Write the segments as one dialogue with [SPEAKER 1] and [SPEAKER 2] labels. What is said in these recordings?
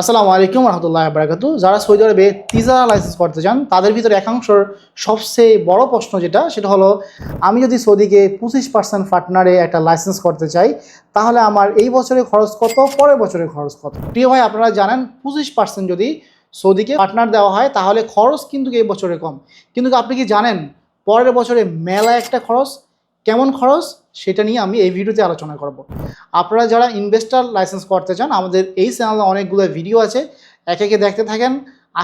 [SPEAKER 1] আসসালামু আলাইকুম রহমতুল্লাহ বারাকাতু যারা সৌদি আরবে তিজা লাইসেন্স করতে চান, তাদের ভিতরে একাংশর সবচেয়ে বড় প্রশ্ন যেটা, সেটা হলো, আমি যদি সৌদিকে পঁচিশ পার্সেন্ট পার্টনারে একটা লাইসেন্স করতে চাই, তাহলে আমার এই বছরে খরচ কত, পরের বছরে খরচ কত? প্রিয় ভাই, আপনারা জানেন, পঁচিশ পার্সেন্ট যদি সৌদিকে পার্টনার দেওয়া হয়, তাহলে খরচ কিন্তু এই বছরে কম। কিন্তু আপনি কি জানেন, পরের বছরে মেলা একটা খরচ কেমন খরচ সেটা নিয়ে আমি এই ভিডিওতে আলোচনা করব। আপনারা যারা ইনভেস্টার লাইসেন্স করতে চান, আমাদের এই চ্যানেলে অনেকগুলো ভিডিও আছে, একে একে দেখতে থাকেন।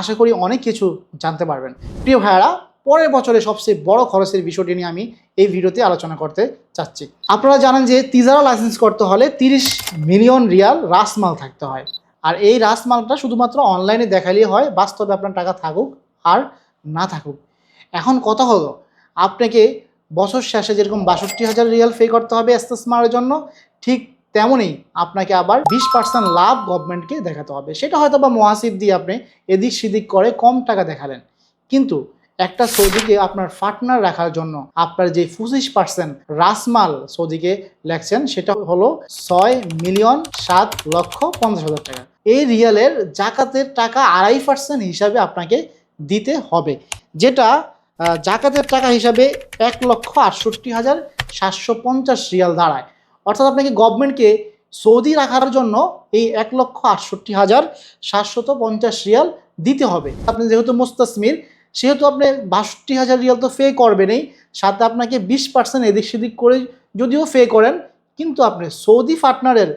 [SPEAKER 1] আশা করি অনেক কিছু জানতে পারবেন। প্রিয় ভাইয়ারা, পরের বছরে সবচেয়ে বড় খরচের বিষয়টি নিয়ে আমি এই ভিডিওতে আলোচনা করতে চাচ্ছি। আপনারা জানেন যে তিজারা লাইসেন্স করতে হলে তিরিশ মিলিয়ন রিয়াল রাসমাল থাকতে হয়। আর এই রাসমালটা শুধুমাত্র অনলাইনে দেখালেই হয়, বাস্তবে আপনার টাকা থাকুক আর না থাকুক। এখন কথা হলো, আপনাকে বছর শেষে যেরকম বাষট্টি হাজার রিয়াল পে করতে হবে এস্তেসমারের জন্য, ঠিক তেমনই আপনাকে আবার বিশ পার্সেন্ট লাভ গভর্নমেন্টকে দেখাতে হবে। সেটা হয়তো বা মহাসিব দিয়ে আপনি এদিক সেদিক করে কম টাকা দেখালেন। কিন্তু একটা সৌদিকে আপনার পার্টনার রাখার জন্য আপনার যে পঁচিশ পার্সেন্ট রাসমাল সৌদিকে লেখছেন, সেটা হলো ছয় মিলিয়ন সাত লক্ষ পঞ্চাশ হাজার টাকা। এই রিয়ালের জাকাতের টাকা আড়াই পার্সেন্ট হিসাবে আপনাকে দিতে হবে, যেটা জাকাতের টাকা হিসাবে এক লক্ষ আটষট্টি হাজার সাতশো পঞ্চাশ রিয়াল দাঁড়ায়। অর্থাৎ আপনাকে গভর্নমেন্টকে সৌদি রাখার জন্য এই এক লক্ষ আটষট্টি হাজার সাতশত পঞ্চাশ রিয়াল দিতে হবে। আপনি যেহেতু মুস্তাসমির, সেহেতু আপনি বাষট্টি হাজার রিয়াল তো পে করবেনই। সাথে আপনাকে বিশ পার্সেন্ট এদিক সেদিক করে যদিও ফে করেন, কিন্তু আপনি সৌদি পার্টনারের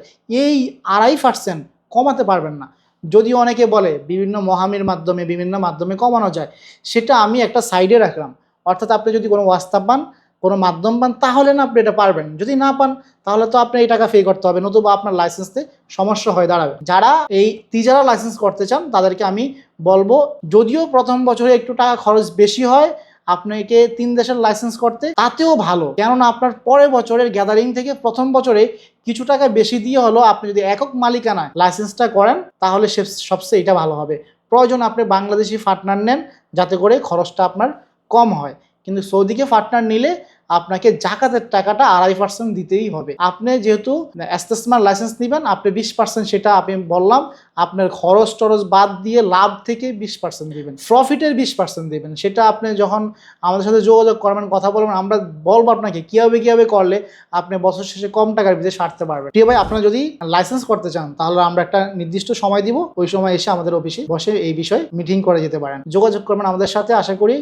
[SPEAKER 1] এই আড়াই পার্সেন্ট কমাতে পারবেন না। যদিও অনেকে বলে বিভিন্ন মহামির মাধ্যমে, বিভিন্ন মাধ্যমে কমানো যায়, সেটা আমি একটা সাইডে রাখলাম। অর্থাৎ আপনি যদি কোনো ওয়াস্তা পান, কোনো মাধ্যম পান, তাহলে না আপনি এটা পারবেন। যদি না পান, তাহলে তো আপনি এই টাকা পে করতে হবে, নতুবা আপনার লাইসেন্সে সমস্যা হয়ে দাঁড়াবে। যারা এই তিজারা লাইসেন্স করতে চান, তাদেরকে আমি বলব, যদিও প্রথম বছরে একটু টাকা খরচ বেশি হয় আপনাকে তিন দেশের লাইসেন্স করতে, তাতেও ভালো। কেননা আপনার পরের বছরের গ্যাদারিং থেকে প্রথম বছরে কিছু টাকা বেশি দিয়ে হলো আপনি যদি একক মালিকানায় লাইসেন্সটা করেন, তাহলে সে সবচেয়ে এটা ভালো হবে। প্রয়োজন আপনি বাংলাদেশি পার্টনার নেন, যাতে করে খরচটা আপনার কম হয়। কিন্তু সৌদিকে ফার্টনার নিলে আপনাকে জাকাতের টাকাটা আড়াই পার্সেন্ট দিতেই হবে। আপনি যেহেতু অ্যাস্তেসমার লাইসেন্স নেবেন, আপনি বিশ পার্সেন্ট সেটা আমি বললাম, আপনার খরচ টরচ বাদ দিয়ে লাভ থেকে বিশ পার্সেন্ট দিবেন। প্রফিটের বিশ পার্সেন্ট দিবেন। সেটা আপনি যখন আমাদের সাথে যোগাযোগ করবেন, কথা বলবেন, আমরা বলব আপনাকে কীভাবে কীভাবে করলে আপনি বছর শেষে কম টাকার ভিতরে সারতে পারবেন। ঠিক ভাই, আপনারা যদি লাইসেন্স করতে চান, তাহলে আমরা একটা নির্দিষ্ট সময় দিব। ওই সময় এসে আমাদের অফিসে বসে এই বিষয়ে মিটিং করে যেতে পারেন। যোগাযোগ করবেন আমাদের সাথে। আশা করি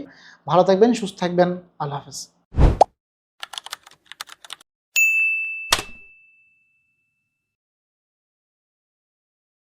[SPEAKER 1] ভালো থাকবেন, সুস্থ থাকবেন। আল্লাহ হাফেজ।